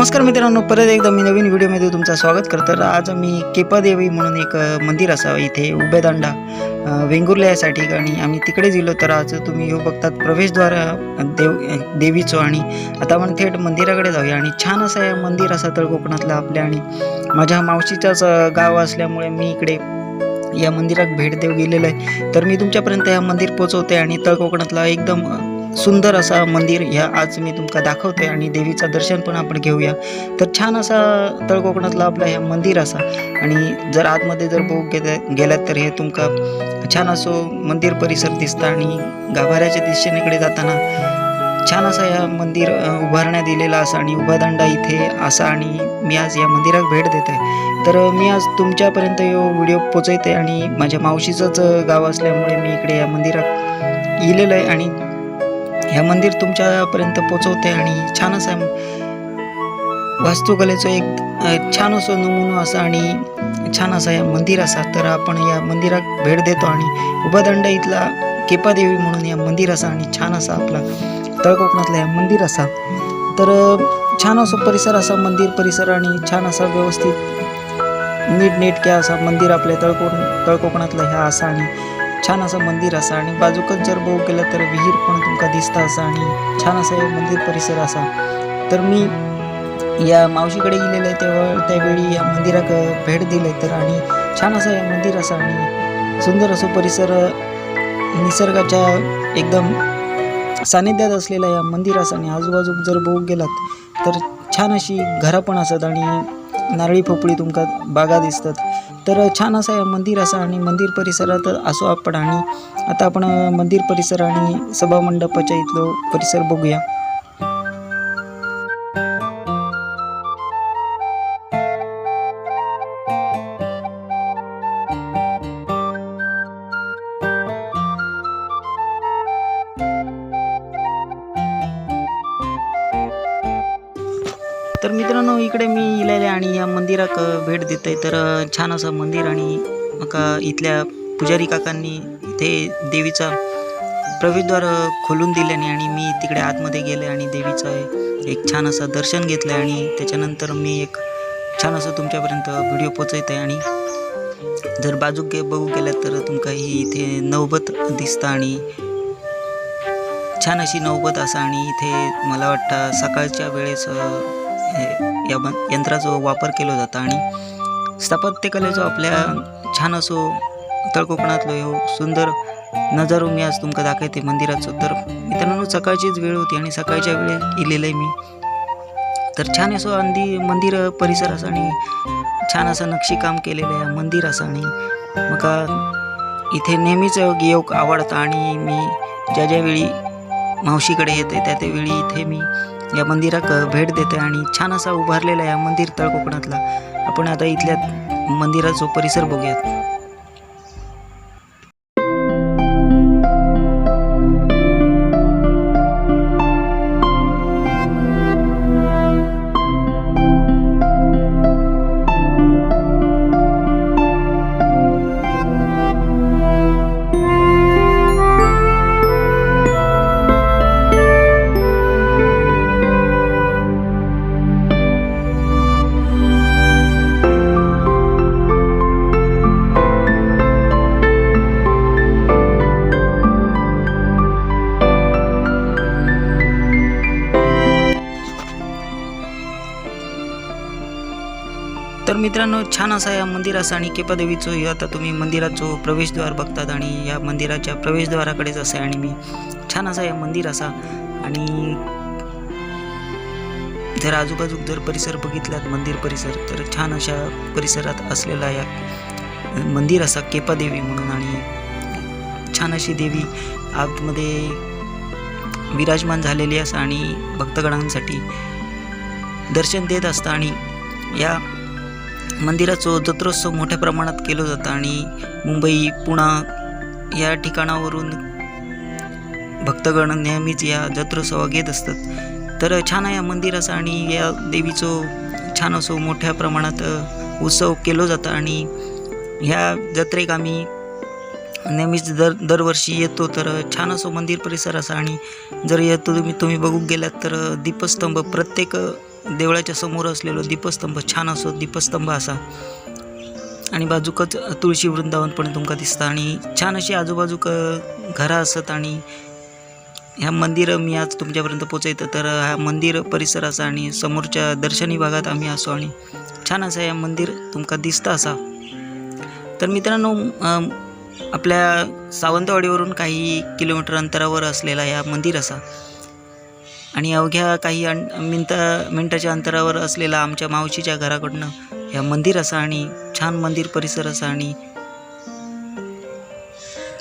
नमस्कार मित्रांनो परत एकदा मी नवीन व्हिडिओमध्ये तुमचं स्वागत करतो. तर आज मी केपादेवी म्हणून एक मंदिर असावं इथे उभेदांडा वेंगुर्ल्या वेंगुर्ला या ठिकाणी आम्ही तिकडे गेलो. तर आज तुम्ही येऊ बघतात प्रवेशद्वार देव देवीचो देवीचं आणि आता आपण थेट मंदिराकडे जाऊया. आणि छान असं हे मंदिर असा तळ कोकणातलं आपल्या आणि माझ्या मावशीचाच गाव असल्यामुळे मी इकडे या मंदिरात भेट देऊ गेलेलं आहे. तर मी तुमच्यापर्यंत या मंदिर पोचवते आणि तळ कोकणातला एकदम सुंदर असा मंदिर ह्या आज मी तुमका दाखवते आणि देवीचं दर्शन पण आपण घेऊया. तर छान असा तळकोकणातला आपला ह्या मंदिर असा. आणि जर आतमध्ये जर बघू गेल्या गेलात तर हे तुमका छान असो मंदिर परिसर दिसतं आणि गाभाऱ्याच्या दिशेनेकडे जाताना छान असा या मंदिर उभारण्यात दिलेला असा आणि उभादांडा इथे असा आणि मी आज या मंदिरात भेट देत आहे तर मी आज तुमच्यापर्यंत यो व्हिडिओ पोचवते आणि माझ्या मावशीचंच गाव असल्यामुळे मी इकडे या मंदिरात येलेलं आहे आणि ह्या मंदिर तुमच्यापर्यंत पोचवते आणि छान असं वास्तुकलेचं एक छान असं नमुना असा आणि छान असा या मंदिर असा. तर आपण या मंदिरात भेट देतो आणि उभादंड इथला केपादेवी म्हणून या मंदिर असा आणि छान असा आपला तळकोकणातला या मंदिर असा. तर छान असं परिसर असा मंदिर परिसर आणि छान असा व्यवस्थित नीटनेटक्या असा मंदिर आपल्या तळकोण तळकोकणातला ह्या असा आणि छान असं मंदिर असा आणि बाजूकच जर बघू गेलं तर विहीर पण तुमका दिसता असा आणि छान असं हे मंदिर परिसर असा. तर मी या मावशीकडे गेलेलं आहे तेव्हा त्यावेळी या मंदिराक भेट दिले तर आणि छान असं हे मंदिर असा आणि सुंदर असं परिसर निसर्गाच्या एकदम सानिध्यात असलेला या मंदिर असा आणि आजूबाजूक जर बघू गेलात तर छान अशी घरं पण असत आणि नारळी पोपळी तुमका बागा दिसतात. तर छान असं आहे मंदिर असं आणि मंदिर परिसरात असो आपण आणि आता आपण मंदिर परिसर आणि सभामंडपाच्या इथलं परिसर बघूया. इकडे मी इलेले आणि या मंदिराक भेट देतोय. तर छान असं मंदिर आणि मका इथल्या पुजारी काकांनी इथे देवीचा प्रवेशद्वार खोलून दिल्याने आणि मी तिकडे आतमध्ये गेले आणि देवीचं एक छान असं दर्शन घेतलं आणि त्याच्यानंतर मी एक छान असं तुमच्यापर्यंत व्हिडिओ पोचवत आहे आणि जर बाजूक गे बघू गेलं तर तुमका ही इथे नवबत दिसतं आणि छान अशी नौबत असा आणि इथे मला वाटतं सकाळच्या वेळेस या बन- यंत्राचा वापर केला जातो आणि स्थापत्यकलेचो आपल्या छान असो तळकोकणातलो ह्यो सुंदर नजारो मी आज तुमका दाखवते मंदिराचो. तर मित्रांनो सकाळचीच वेळ होती आणि सकाळच्या वेळेस इलेलं आहे मी. तर छान असं अंदी मंदिर परिसर असा आणि छान असं नक्षीकाम केलेलं आहे मंदिर असं आणि मका इथे नेहमीच योग आवडतं आणि मी ज्या ज्या वेळी मावशीकडे येते त्या त्यावेळी इथे मी या मंदिराक भेट देते आणि छान असा उभारलेला या मंदिर तळकोकणातला. आपण आता इथल्या मंदिराचा परिसर बघूयात. मित्रांनो छान असा या मंदिर असा आणि केपादेवीचं हे आता तुम्ही मंदिराचं प्रवेशद्वार बघतात आणि या मंदिराच्या प्रवेशद्वाराकडेच असं आहे आणि मी छान असा या मंदिर असा आणि जर आजूबाजूक जर परिसर बघितलात मंदिर परिसर तर छान अशा परिसरात असलेला या मंदिर असा केपादेवी म्हणून आणि छान अशी देवी आतमध्ये विराजमान झालेली असा आणि भक्तगणांसाठी दर्शन देत असतं आणि या मंदिराचं जत्रोत्सव मोठ्या प्रमाणात केलं जातं आणि मुंबई पुणा या ठिकाणावरून भक्तगण नेहमीच या जत्रोत्सवा घेत असतात. तर छान आहे या मंदिर आणि या देवीचं छान असो मोठ्या प्रमाणात उत्सव केलो जातं आणि ह्या जत्रेक आम्ही नेहमीच दर दरवर्षी येतो. तर छान असं मंदिर परिसर असा आणि जर येतो तुम्ही तुम्ही बघू गेलात तर दीपस्तंभ प्रत्येक देवळाच्या समोर असलेलो दीपस्तंभ छान असो दीपस्तंभ असा. आणि बाजूकच तुळशी वृंदावन पण तुमका दिसता. आणि छान अशी आजूबाजूक घरं असत आणि ह्या मंदिर मी आज तुमच्यापर्यंत पोचयतं तर हा मंदिर परिसर असा आणि समोरच्या दर्शनी भागात आम्ही असो आणि छान असा हे मंदिर तुमका दिसता असा. तर मित्रांनो आपल्या सावंतवाडीवरून काही किलोमीटर अंतरावर असलेला या मंदिर असा. आणि अवघ्या काही अं मिनटा मिनटाच्या अंतरावर असलेला आमच्या मावशीच्या घराकडनं ह्या मंदिर असा आणि छान मंदिर परिसर असा आणि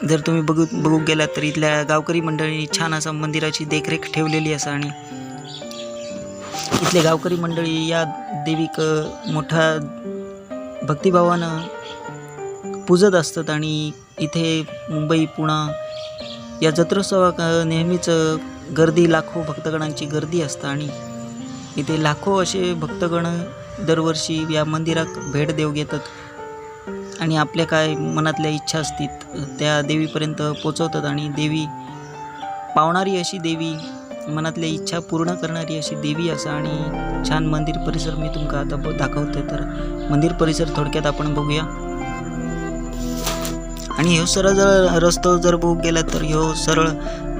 जर तुम्ही बघू बघू गेलात तर इथल्या गावकरी मंडळींनी छान असा मंदिराची देखरेख ठेवलेली असा आणि इथले गावकरी मंडळी या देवीक मोठा भक्तिभावानं पूजत असतात आणि इथे मुंबई पुणा या जत्रोत्सवाक नेहमीच गर्दी लाखो भक्तगणांची गर्दी असता आणि इथे लाखो असे भक्तगण दरवर्षी या मंदिरात भेट देऊ घेतात. आणि आपल्या काय मनातल्या इच्छा असतात त्या देवीपर्यंत पोचवतात आणि देवी पावणारी अशी देवी मनातल्या इच्छा पूर्ण करणारी अशी देवी असं आणि छान मंदिर परिसर मी तुमका आता ब- दाखवते तर मंदिर परिसर थोडक्यात आपण बघूया. आणि ह्यो सरळ जर रस्तो जर बघू गेला तर ह्यो सरळ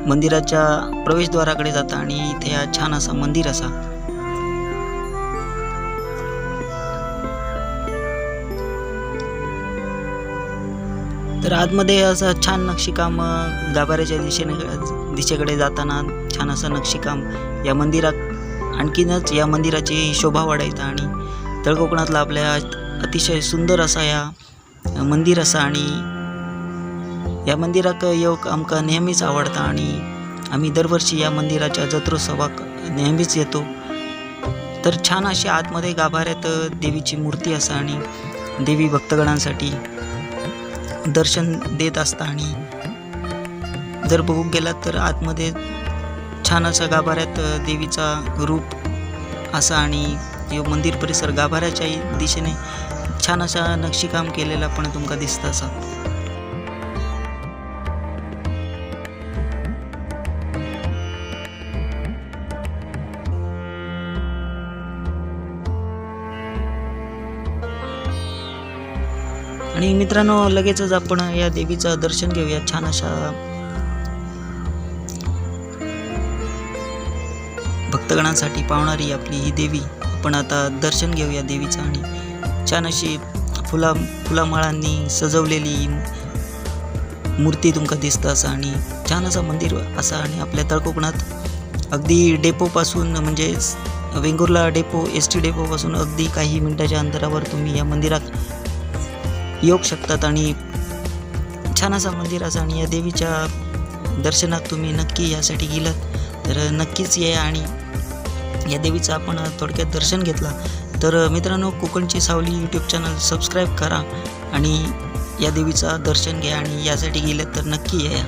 मंदिराच्या प्रवेशद्वाराकडे जाता आणि इथे हा छान असा मंदिर असा. तर आतमध्ये असं छान नक्षीकाम गाभाऱ्याच्या दिशेने दिशेकडे जाताना छान असं नक्षीकाम या मंदिरात आणखीनच या मंदिराची शोभा वाढायचा आणि तळकोकणातला आपल्या अतिशय सुंदर असा या मंदिर असा आणि या मंदिराक येऊक आमकां नेहमीच आवडता आणि आम्ही दरवर्षी या मंदिराच्या जत्रोत्सवाक नेहमीच येतो. तर छान अशी आतमध्ये गाभाऱ्यात देवीची मूर्ती असा आणि देवी भक्तगणांसाठी दर्शन देत असता आणि जर बघू गेलात तर आतमध्ये छान असा गाभाऱ्यात देवीचा रूप असा आणि यो मंदिर परिसर गाभाऱ्याच्या दिशेने छान असा नक्षीकाम केलेला पण तुमका दिसता असा. आणि मित्रांनो लगेचच आपण या देवीचं दर्शन घेऊया. छान अशा भक्तगणांसाठी पावणारी आपली ही देवी. आपण आता दर्शन घेऊया देवीचं आणि छान अशी फुला फुलामाळांनी सजवलेली मूर्ती तुमका दिसतं असं आणि छान असं मंदिर असा आणि आपल्या तळकोकणात अगदी डेपोपासून म्हणजे वेंगुर्ला डेपो एस टी डेपोपासून अगदी काही मिनटाच्या अंतरावर तुम्ही या मंदिरात येऊ शकतात आणि छान असा मंदिर असा आणि या देवीच्या दर्शनात तुम्ही नक्की यासाठी गेलात तर नक्कीच या आणि या देवीचं आपण थोडक्यात दर्शन घेतला. तर मित्रांनो कोकणची सावली यूट्यूब चॅनल सबस्क्राईब करा आणि या देवीचा दर्शन घ्या आणि यासाठी गेलं तर नक्की या.